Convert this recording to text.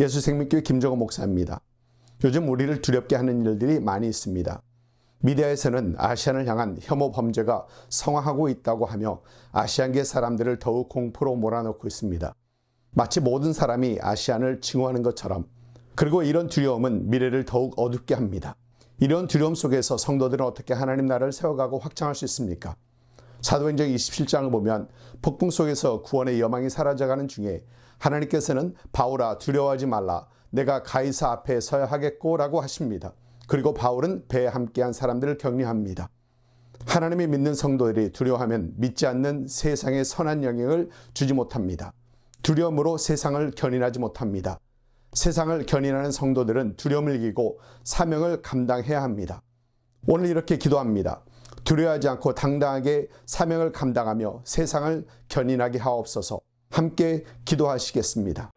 예수 생명교회 김정호 목사입니다. 요즘 우리를 두렵게 하는 일들이 많이 있습니다. 미디어에서는 아시안을 향한 혐오 범죄가 성황하고 있다고 하며 아시안계 사람들을 더욱 공포로 몰아넣고 있습니다. 마치 모든 사람이 아시안을 증오하는 것처럼 그리고 이런 두려움은 미래를 더욱 어둡게 합니다. 이런 두려움 속에서 성도들은 어떻게 하나님 나라를 세워가고 확장할 수 있습니까? 사도행전 27장을 보면 폭풍 속에서 구원의 여망이 사라져가는 중에 하나님께서는 바울아 두려워하지 말라 내가 가이사 앞에 서야 하겠고라고 하십니다. 그리고 바울은 배에 함께한 사람들을 격려합니다. 하나님이 믿는 성도들이 두려워하면 믿지 않는 세상의 선한 영향을 주지 못합니다. 두려움으로 세상을 견인하지 못합니다. 세상을 견인하는 성도들은 두려움을 이기고 사명을 감당해야 합니다. 오늘 이렇게 기도합니다. 두려워하지 않고 당당하게 사명을 감당하며 세상을 견인하게 하옵소서 함께 기도하시겠습니다.